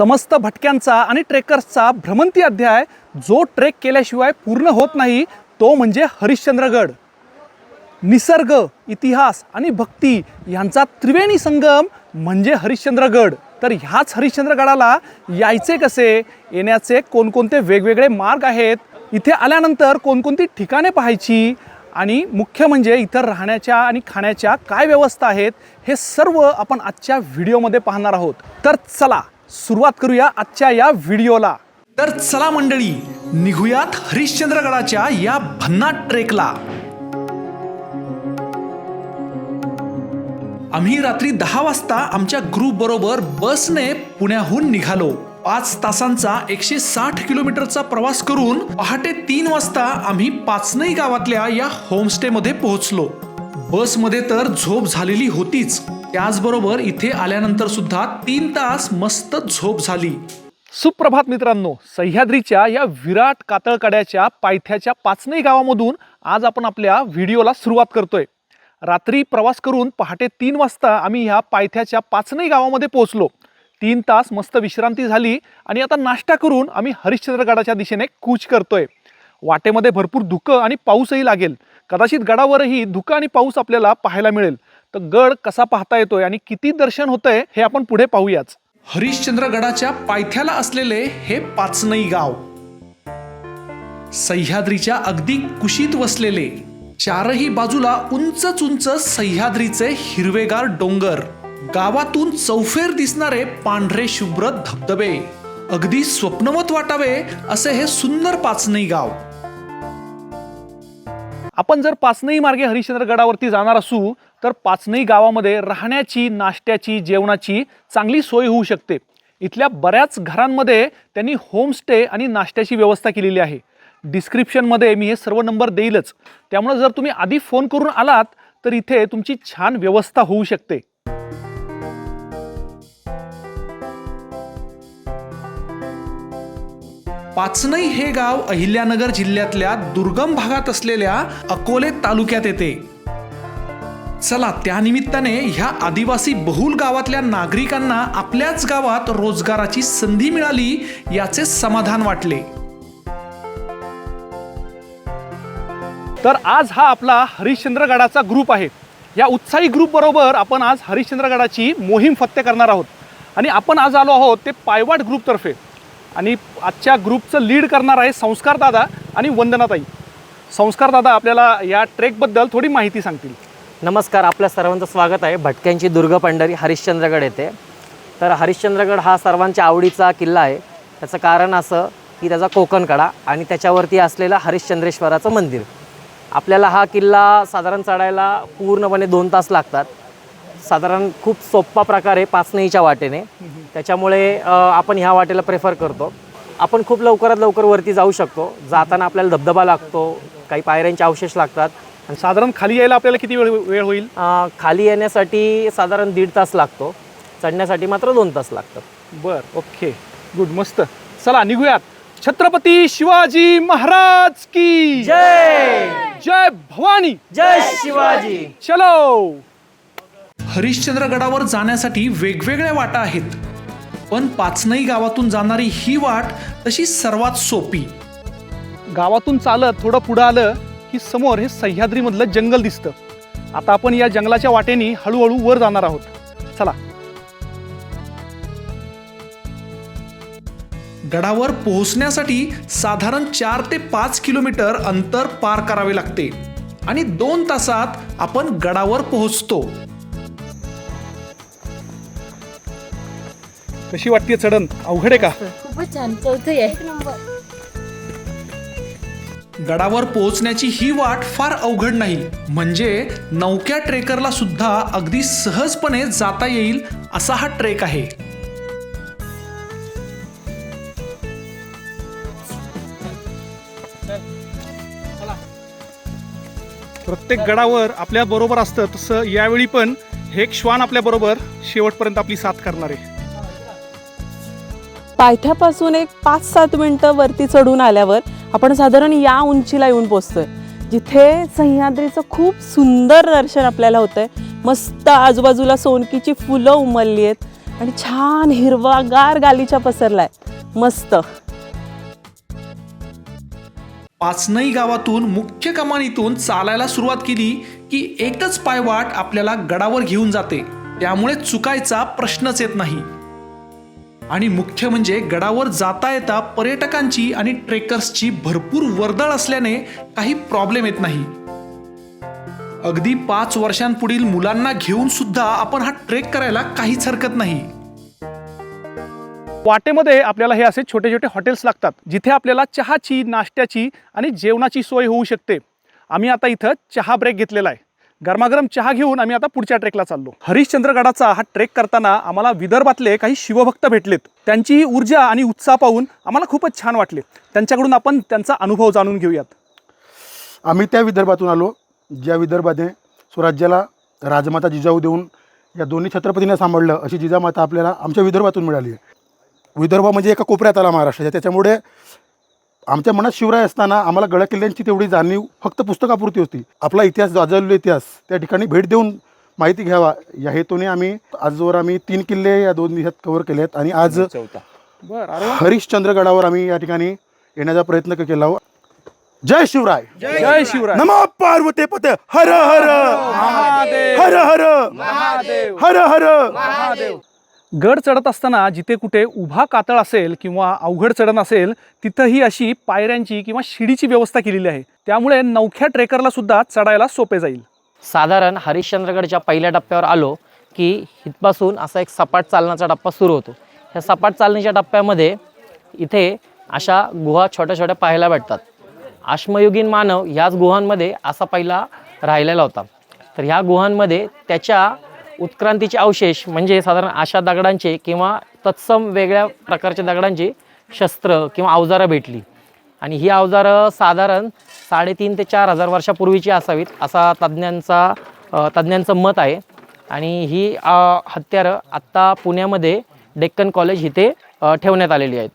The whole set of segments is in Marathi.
समस्त भटक्यांचा आणि ट्रेकर्सचा भ्रमंती अध्याय जो ट्रेक केल्याशिवाय पूर्ण होत नाही तो म्हणजे हरिश्चंद्रगड. निसर्ग इतिहास आणि भक्ती यांचा त्रिवेणी संगम म्हणजे हरिश्चंद्रगड. तर ह्याच हरिश्चंद्रगडाला यायचे कसे? येण्याचे कोणकोणते वेगवेगळे मार्ग आहेत? इथे आल्यानंतर कोणकोणती ठिकाणे पाहायची? आणि मुख्य म्हणजे इतर राहण्याच्या आणि खाण्याच्या काय व्यवस्था आहेत? हे सर्व आपण आजच्या व्हिडिओमध्ये पाहणार आहोत. तर चला सुरुवात करूया आजच्या या व्हिडिओला. तर चला मंडळी निघूयात हरिश्चंद्रगडाच्या या भन्नाट ट्रेकला. आम्ही रात्री दहा वाजता आमच्या ग्रुप बरोबर बसने पुण्याहून निघालो. पाच तासांचा एकशे साठ किलोमीटरचा प्रवास करून पहाटे तीन वाजता आम्ही पाचनई गावातल्या या होमस्टे मध्ये पोहोचलो. बसमध्ये तर झोप झालेली होतीच. त्याचबरोबर इथे आल्यानंतर सुद्धा तीन तास मस्त झोप झाली. सुप्रभात मित्रांनो सह्याद्रीच्या या विराट कातळकड्याच्या पायथ्याच्या पाचनई गावामधून आज आपण आपल्या व्हिडिओला सुरुवात करतोय. रात्री प्रवास करून पहाटे तीन वाजता आम्ही ह्या पायथ्याच्या पाचनई गावामध्ये पोहोचलो. तीन तास मस्त विश्रांती झाली आणि आता नाश्ता करून आम्ही हरिश्चंद्रगडाच्या दिशेने कूच करतोय. वाटेमध्ये भरपूर धुकं आणि पाऊसही लागेल. कदाचित गडावरही धुकं आणि पाऊस आपल्याला पाहायला मिळेल. तर गड कसा पाहता येतोय आणि किती दर्शन होतंय हे आपण पुढे पाहूयाच. हरिश्चंद्रगडाच्या पायथ्याला असलेले हे पाचनई गाव. सह्याद्रीच्या अगदी कुशीत वसलेले चारही बाजूला उंच उंच सह्याद्रीचे हिरवेगार डोंगर. गावातून चौफेर दिसणारे पांढरे शुभ्र धबधबे. अगदी स्वप्नवत वाटावे असे हे सुंदर पाचनई गाव. आपण जर पाचनई मार्गे हरिश्चंद्रगडावरती जाणार असू तर पाचनई गावामध्ये राहण्याची नाश्त्याची जेवणाची चांगली सोय होऊ शकते. इथल्या बऱ्याच घरांमध्ये त्यांनी होमस्टे आणि नाश्त्याची व्यवस्था केलेली आहे. डिस्क्रिप्शनमध्ये मी हे सर्व नंबर देईलच. त्यामुळे जर तुम्ही आधी फोन करून आलात तर इथे तुमची छान व्यवस्था होऊ शकते. पाचनई हे गाव अहिल्यानगर जिल्ह्यातल्या दुर्गम भागात असलेल्या अकोले तालुक्यात येते. चला त्यानिमित्ताने ह्या आदिवासी बहुल गावातल्या नागरिकांना आपल्याच गावात रोजगाराची संधी मिळाली याचे समाधान वाटले. तर आज हा आपला हरिश्चंद्रगडाचा ग्रुप आहे. या उत्साही ग्रुप बरोबर आपण आज हरिश्चंद्रगडाची मोहीम फत्ते करणार आहोत. आणि आपण आज आलो आहोत ते पायवाट ग्रुपतर्फे आणि आजच्या ग्रुपचं लीड करणार आहे संस्कार दादा आणि वंदनाताई. संस्कार दादा आपल्याला या ट्रेकबद्दल थोडी माहिती सांगतील. नमस्कार आपल्या सर्वांचं स्वागत आहे. भटक्यांची दुर्ग पंढरी हरिश्चंद्रगड येथे. तर हरिश्चंद्रगड हा सर्वांच्या आवडीचा किल्ला आहे. त्याचं कारण असं की त्याचा कोकणकडा आणि त्याच्यावरती असलेलं हरिश्चंद्रेश्वराचं मंदिर. आपल्याला हा किल्ला साधारण चढायला पूर्णपणे दोन तास लागतात. साधारण खूप सोप्पा प्रकार आहे पाचनईच्या वाटेने. त्याच्यामुळे आपण ह्या वाटेला प्रेफर करतो. आपण खूप लवकरात लवकर वरती जाऊ शकतो. जाताना आपल्याला धबधबा लागतो काही पायऱ्यांचे अवशेष लागतात. आणि साधारण खाली यायला आपल्याला किती वेळ वेळ होईल? अ, खाली येण्यासाठी साधारण दीड तास लागतो. चढण्यासाठी मात्र दोन तास लागतात. बर ओके. गुड मस्त. चला निघूयात. छत्रपती शिवाजी महाराज की जय! जय भवानी! जय शिवाजी! चलो! हरिश्चंद्रगडावर जाण्यासाठी वेगवेगळ्या वाटा आहेत. पण पाचनई गावातून जाणारी ही वाट तशी सर्वात सोपी. गावातून चालत थोडं पुढं आलं की समोर हे सह्याद्रीमधलं जंगल दिसतं. आता आपण या जंगलाच्या वाटेने हळूहळू वर जाणार आहोत. चला. गडावर पोहोचण्यासाठी साधारण चार ते पाच किलोमीटर अंतर पार करावे लागते. आणि दोन तासात आपण गडावर पोहोचतो. कशी वाटते चढण? अवघड आहे का? खूपच छान. चौथं आहे. गडावर पोहोचण्याची ही वाट फार अवघड नाही. म्हणजे नौक्या ट्रेकरला सुद्धा अगदी सहजपणे जाता येईल असा हा ट्रेक आहे. प्रत्येक गडावर आपल्या बरोबर असतं तसं यावेळी पण हे श्वान आपल्या बरोबर शेवटपर्यंत आपली साथ करणार. आहे पायथ्यापासून एक पाच सात मिनटं वरती चढून आल्यावर आपण साधारण या उंचीला येऊन पोचतोय. जिथे सह्याद्रीचं खूप सुंदर दर्शन आपल्याला होतंय. मस्त आजूबाजूला सोनकीची फुलं उमलली आहेत आणि छान हिरवागार गालीचा पसरलाय. मस्त. पाचनई गावातून मुख्य कमानीतून चालायला सुरुवात केली की एकच पायवाट आपल्याला गडावर घेऊन जाते. त्यामुळे चुकायचा प्रश्नच येत नाही. आणि मुख्य म्हणजे गडावर जाता येता पर्यटकांची आणि ट्रेकर्सची भरपूर वर्दळ असल्याने काही प्रॉब्लेम येत नाही. अगदी पाच वर्षांपुढील मुलांना घेऊन सुद्धा आपण हा ट्रेक करायला काहीच हरकत नाही. वाटेमध्ये आपल्याला हे असे छोटे छोटे हॉटेल्स लागतात जिथे आपल्याला चहाची नाश्त्याची आणि जेवणाची सोय होऊ शकते. आम्ही आता इथं चहा ब्रेक घेतलेला आहे. गरमागरम चहा घेऊन आम्ही आता पुढच्या ट्रेकला चाललो. हरिश्चंद्रगडाचा हा ट्रेक करताना आम्हाला विदर्भातले काही शिवभक्त भेटलेत. त्यांची ऊर्जा आणि उत्साह पाहून आम्हाला खूपच छान वाटले. त्यांच्याकडून आपण त्यांचा अनुभव जाणून घेऊयात. आम्ही त्या विदर्भातून आलो. ज्या विदर्भाने स्वराज्याला राजमाता जिजाऊ देऊन या दोन्ही छत्रपतींना सांभाळलं अशी जिजामाता आपल्याला आमच्या विदर्भातून मिळाली आहे. विदर्भ म्हणजे एका कोपऱ्यात आला महाराष्ट्राच्या त्याच्यामुळे आमच्या मनात शिवराय असताना आम्हाला गडकिल्ल्यांची तेवढी जाणीव फक्त पुस्तकापुरती होती. आपला इतिहास गाजवलेला इतिहास त्या ठिकाणी भेट देऊन माहिती घ्यावा. या हेतूने आम्ही आजवर आम्ही तीन किल्ले या दोन दिवसात कव्हर केले आहेत आणि आज. हरिश्चंद्रगडावर आम्ही या ठिकाणी येण्याचा प्रयत्न केला जय शिवराय. जय शिवराय. नमो पार्वते पते. हर हर. महादेव. हर हर. महादेव. हर हर. महादेव. गड चढत असताना जिथे कुठे उभा कातळ असेल किंवा अवघड चढण असेल तिथंही अशी पायऱ्यांची किंवा शिडीची व्यवस्था केलेली आहे. त्यामुळे नवख्या ट्रेकरला सुद्धा चढायला सोपे जाईल. साधारण हरिश्चंद्रगडच्या पहिल्या टप्प्यावर आलो की इथपासून असा एक सपाट चालण्याचा टप्पा सुरू होतो. ह्या सपाट चालण्याच्या टप्प्यामध्ये इथे अशा गुहा छोट्या छोट्या पाहायला भेटतात. आश्मयुगीन मानव ह्याच गुहांमध्ये असा पहिला राहिलेला होता. तर ह्या गुहांमध्ये त्याच्या उत्क्रांतीचे अवशेष म्हणजे साधारण अशा दगडांचे किंवा तत्सम वेगळ्या प्रकारच्या दगडांची शस्त्र किंवा अवजारं भेटली. आणि ही अवजारं साधारण साडेतीन ते चार हजार वर्षापूर्वीची असावीत असा तज्ज्ञांचा तज्ज्ञांचं मत आहे. आणि ही हत्यारं आत्ता पुण्यामध्ये डेक्कन कॉलेज इथे ठेवण्यात आलेली आहेत.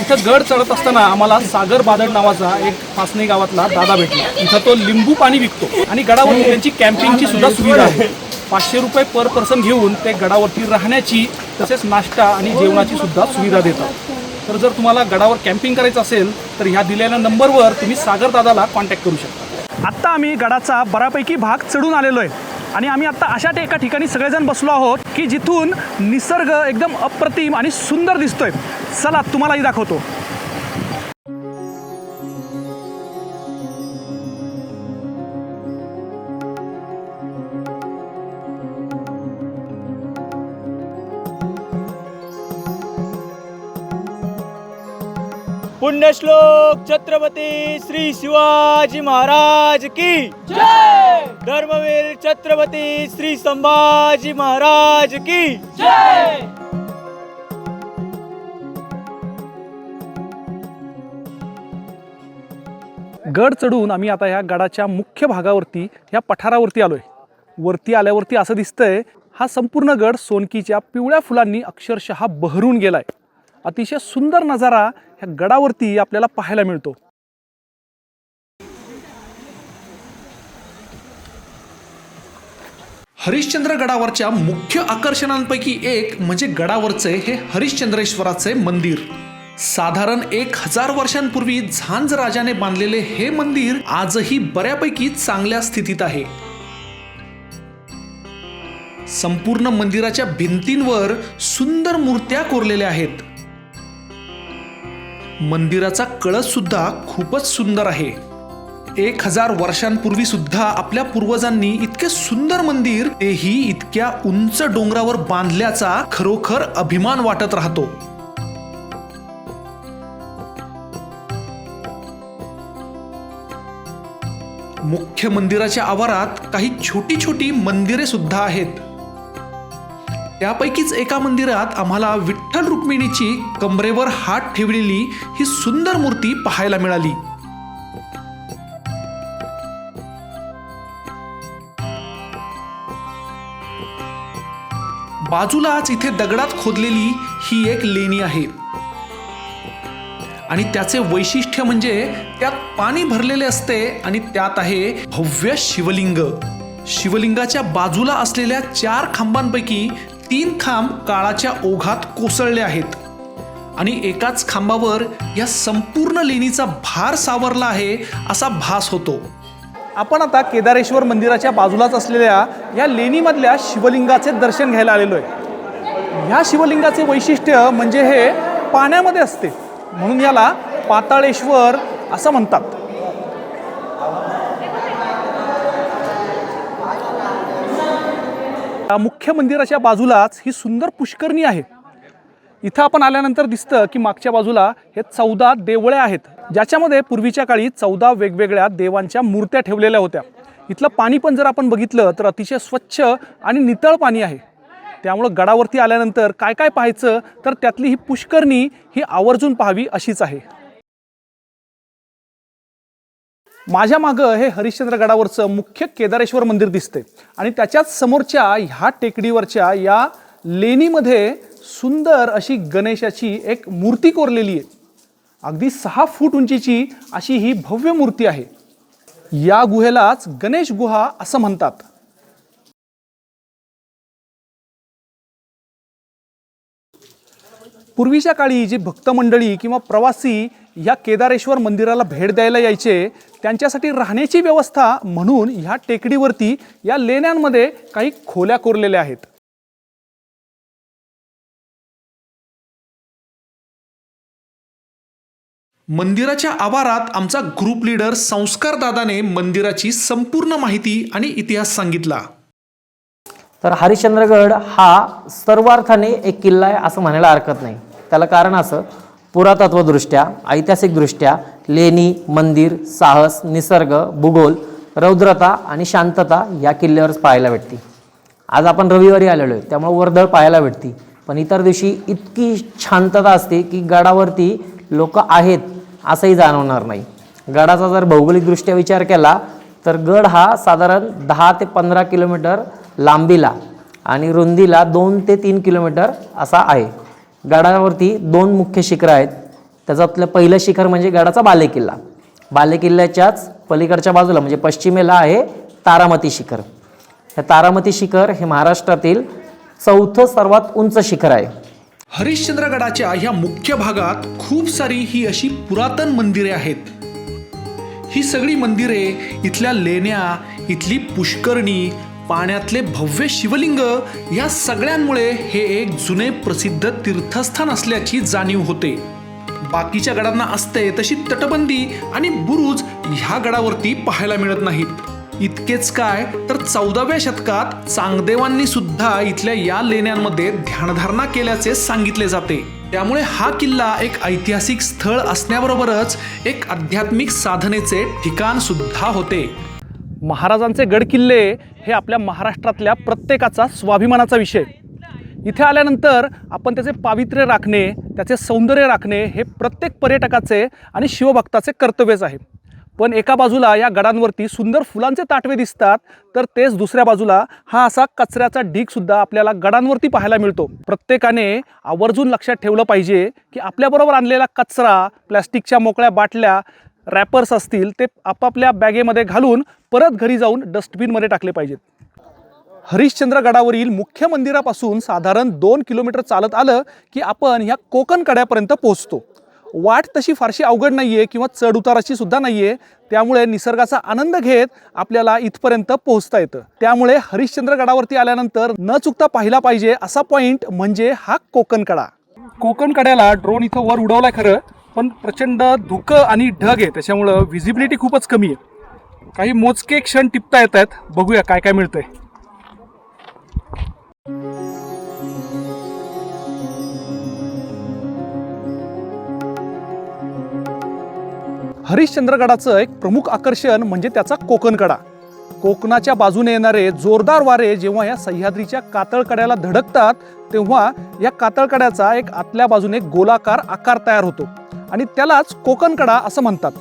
इथं गड चढत असताना आम्हाला सागर बादड नावाचा एक फासणी गावातला दादा भेटला. इथं तो लिंबू पाणी विकतो आणि गडावर त्यांची कॅम्पिंगची सुद्धा सुविधा आहे. पाचशे रुपये पर पर्सन घेऊन ते गडावरती राहण्याची तसेच नाश्ता आणि जेवणाची सुद्धा सुविधा देतात. तर जर तुम्हाला गडावर कॅम्पिंग करायचं असेल तर ह्या दिलेल्या नंबरवर तुम्ही सागर दादाला कॉन्टॅक्ट करू शकता. आत्ता आम्ही गडाचा बऱ्यापैकी भाग चढून आलेलो आहे. आणि आम्ही आत्ता अशा एका ठिकाणी सगळेजण बसलो आहोत की जिथून निसर्ग एकदम अप्रतिम आणि सुंदर दिसतोय. चला तुम्हालाही दाखवतो. पुण्यश्लोक छत्रपती श्री शिवाजी महाराज की जय! धर्मवीर छत्रपती श्री संभाजी महाराज की जय! गड चढून आम्ही आता ह्या गडाच्या मुख्य भागावरती ह्या पठारावरती आलोय. वरती आल्यावरती असं दिसतंय हा संपूर्ण गड सोनकीच्या पिवळ्या फुलांनी अक्षरशः बहरून गेलाय. अतिशय सुंदर नजारा ह्या गडावरती आपल्याला पाहायला मिळतो. हरिश्चंद्र गडावरच्या मुख्य आकर्षणांपैकी एक म्हणजे गडावरचे हे हरिश्चंद्रेश्वराचे मंदिर. साधारण एक हजार वर्षांपूर्वी झांज राजाने बांधलेले हे मंदिर आजही बऱ्यापैकी चांगल्या स्थितीत आहे. संपूर्ण मंदिराच्या भिंतींवर सुंदर मूर्त्या कोरलेल्या आहेत. मंदिराचा कळस सुद्धा खूपच सुंदर आहे. एक हजार वर्षांपूर्वी सुद्धा आपल्या पूर्वजांनी इतके सुंदर मंदिर तेही इतक्या उंच डोंगरावर बांधल्याचा खरोखर अभिमान वाटत राहतो. मुख्य मंदिराच्या आवारात काही छोटी छोटी मंदिरे सुद्धा आहेत. त्यापैकीच एका मंदिरात आम्हाला विठ्ठल रुक्मिणीची कमरेवर हात ठेवलेली ही सुंदर मूर्ती पाहायला मिळाली. बाजूलाच इथे दगडात खोदलेली ही एक लेणी आहे. आणि त्याचे वैशिष्ट्य म्हणजे त्यात पाणी भरलेले असते आणि त्यात आहे भव्य शिवलिंग. शिवलिंगाच्या बाजूला असलेल्या चार खांबांपैकी तीन खांब काळाच्या ओघात कोसळले आहेत. आणि एकाच खांबावर या संपूर्ण लेणीचा भार सावरला आहे असा भास होतो. आपण आता केदारेश्वर मंदिराच्या बाजूलाच असलेल्या या लेणीमधल्या शिवलिंगाचे दर्शन घ्यायला आलेलो आहे. ह्या शिवलिंगाचे वैशिष्ट्य म्हणजे हे पाण्यामध्ये असते. म्हणून याला पाताळेश्वर असं म्हणतात. मुख्य मंदिराच्या बाजूलाच ही सुंदर पुष्करणी आहे. इथं आपण आल्यानंतर दिसतं की मागच्या बाजूला हे चौदा देवळे आहेत. ज्याच्यामध्ये पूर्वीच्या काळी चौदा वेगवेगळ्या देवांच्या मूर्त्या ठेवलेल्या होत्या. इथलं पाणी पण जर आपण बघितलं तर अतिशय स्वच्छ आणि नितळ पाणी आहे. त्यामुळं गडावरती आल्यानंतर काय काय पाहायचं तर त्यातली ही पुष्करणी ही आवर्जून पाहावी अशीच आहे. माझ्या मागं हे हरिश्चंद्र गडावरचं मुख्य केदारेश्वर मंदिर दिसते आणि त्याच्याच समोरच्या ह्या टेकडीवरच्या या लेणीमध्ये सुंदर अशी गणेशाची एक मूर्ती कोरलेली आहे. अगदी सहा फूट उंचीची अशी ही भव्य मूर्ती आहे. या गुहेलाच गणेश गुहा असं म्हणतात. पूर्वीच्या काळी जी भक्तमंडळी किंवा प्रवासी या केदारेश्वर मंदिराला भेट द्यायला यायचे त्यांच्यासाठी राहण्याची व्यवस्था म्हणून ह्या टेकडीवरती या लेण्यांमध्ये काही खोल्या कोरलेल्या आहेत. मंदिराच्या आवारात आमचा ग्रुप लीडर संस्कार दादाने मंदिराची संपूर्ण माहिती आणि इतिहास सांगितला. तर हरिश्चंद्रगड हा सर्वार्थाने एक किल्ला आहे असं म्हणायला हरकत नाही. त्याला कारण असं पुरातत्वदृष्ट्या ऐतिहासिकदृष्ट्या लेणी मंदिर साहस निसर्ग भूगोल रौद्रता आणि शांतता या किल्ल्यावरच पाहायला भेटते. आज आपण रविवारी आलेलो आहे त्यामुळे वर्दळ पाहायला भेटते. पण इतर दिवशी इतकी शांतता असते की गडावरती लोक आहेत असंही जाणवणार नाही. गडाचा जर भौगोलिकदृष्ट्या विचार केला तर गड हा साधारण दहा ते पंधरा किलोमीटर लांबीला आणि रुंदीला दोन ते तीन किलोमीटर असा आहे. गडावरती दोन मुख्य शिखरं आहेत. त्याच्यातलं पहिलं शिखर म्हणजे गडाचा बालेकिल्ला. बालेकिल्ल्याच्याच पलीकडच्या बाजूला म्हणजे पश्चिमेला आहे तारामती शिखर. हे तारामती शिखर हे महाराष्ट्रातील चौथं सर्वात उंच शिखर आहे. हरिश्चंद्रगडाच्या ह्या मुख्य भागात खूप सारी ही अशी पुरातन मंदिरे आहेत. ही सगळी मंदिरे इथल्या लेण्या इथली पुष्करणी पाण्यातले भव्य शिवलिंग या सगळ्यांमुळे हे एक जुने प्रसिद्ध तीर्थस्थान असल्याची जाणीव होते. बाकीच्या गडांना असते तशी तटबंदी आणि बुरुज ह्या गडावरती पाहायला मिळत नाहीत. इतकेच काय तर चौदाव्या शतकात चांगदेवांनी सुद्धा इथल्या या लेण्यांमध्ये ध्यानधारणा केल्याचे सांगितले जाते. त्यामुळे हा किल्ला एक ऐतिहासिक स्थळ असण्याबरोबरच एक आध्यात्मिक साधनेचे ठिकाण सुद्धा होते. महाराजांचे गडकिल्ले हे आपल्या महाराष्ट्रातल्या प्रत्येकाचा स्वाभिमानाचा विषय. इथे आल्यानंतर आपण त्याचे पावित्र्य राखणे त्याचे सौंदर्य राखणे हे प्रत्येक पर्यटकाचे आणि शिवभक्ताचे कर्तव्यच आहे. पण एका बाजूला या गडांवरती सुंदर फुलांचे ताटवे दिसतात तर तेच दुसऱ्या बाजूला हा असा कचऱ्याचा ढीगसुद्धा आपल्याला गडांवरती पाहायला मिळतो. प्रत्येकाने आवर्जून लक्षात ठेवलं पाहिजे की आपल्याबरोबर आणलेला कचरा प्लॅस्टिकच्या मोकळ्या बाटल्या रॅपर्स असतील ते आपापल्या बॅगेमध्ये घालून परत घरी जाऊन डस्टबिनमध्ये टाकले पाहिजेत. हरिश्चंद्र गडावरील मुख्य मंदिरापासून साधारण दोन किलोमीटर चालत आलं की आपण ह्या कोकण कड्यापर्यंत पोहोचतो. वाट तशी फारशी अवघड नाही आहे किंवा चढ उताराची सुद्धा नाही आहे त्यामुळे निसर्गाचा आनंद घेत आपल्याला इथपर्यंत पोहोचता येतं. त्यामुळे हरिश्चंद्र गडावरती आल्यानंतर न चुकता पाहिला पाहिजे असा पॉईंट म्हणजे हा कोकण कडा. कोकण कड्याला ड्रोन इथं वर उडवलाय खरं. पण प्रचंड धुकं आणि ढग आहे त्याच्यामुळं व्हिजिबिलिटी खूपच कमी आहे. काही मोजके क्षण टिपता येत आहेत. बघूया काय काय मिळतंय. हरिश्चंद्रगडाचं एक प्रमुख आकर्षण म्हणजे त्याचा कोकणकडा कोकणाच्या बाजूने येणारे जोरदार वारे जेव्हा या सह्याद्रीच्या कातळकड्याला धडकतात तेव्हा या कातळकड्याचा एक आतल्या बाजूने गोलाकार आकार तयार होतो आणि त्यालाच कोकणकडा असं म्हणतात.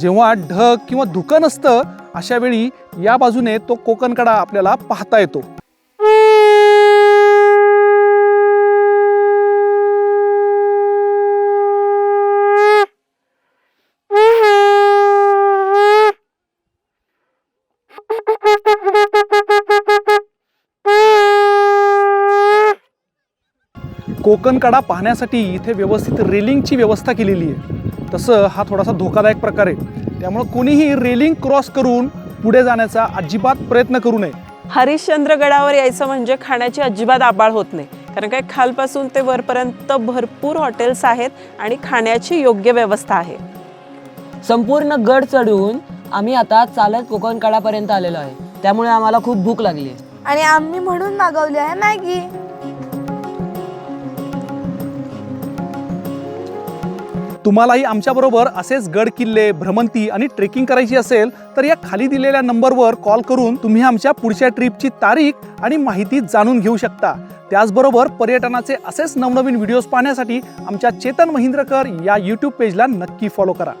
जेव्हा ढग किंवा धुकं नसतं अशा वेळी या बाजूने तो कोकणकडा आपल्याला पाहता येतो. कोकणकडा पाहण्यासाठी इथे व्यवस्थित रेलिंगची व्यवस्था केलेली आहे. तसं हा थोडासा धोकादायक प्रकार आहे. त्यामुळं कोणीही रेलिंग क्रॉस करून पुढे जाण्याचा अजिबात प्रयत्न करू नये. हरिश्चंद्रगडावर यायचं म्हणजे खाण्याची अजिबात आबाळ होत नाही. कारण काय? खालपासून ते वरपर्यंत भरपूर हॉटेल्स आहेत आणि खाण्याची योग्य व्यवस्था आहे. संपूर्ण गड चढून आम्ही आता चालत कोकण कडापर्यंत आलेलो आहे. त्यामुळे आम्हाला खूप भूक लागली आहे. आणि आम्ही म्हणून मागवली आहे मॅगी तुम्हालाही आमच्याबरोबर असेच गड किल्ले भ्रमंती आणि ट्रेकिंग करायची असेल तर या खाली दिलेल्या नंबरवर कॉल करून तुम्ही आमच्या पुढच्या ट्रिपची तारीख आणि माहिती जाणून घेऊ शकता. त्याचबरोबर पर्यटनाचे असेच नवनवीन व्हिडिओज पाहण्यासाठी आमच्या चेतन महिंद्रकर या यूट्यूब पेजला नक्की फॉलो करा.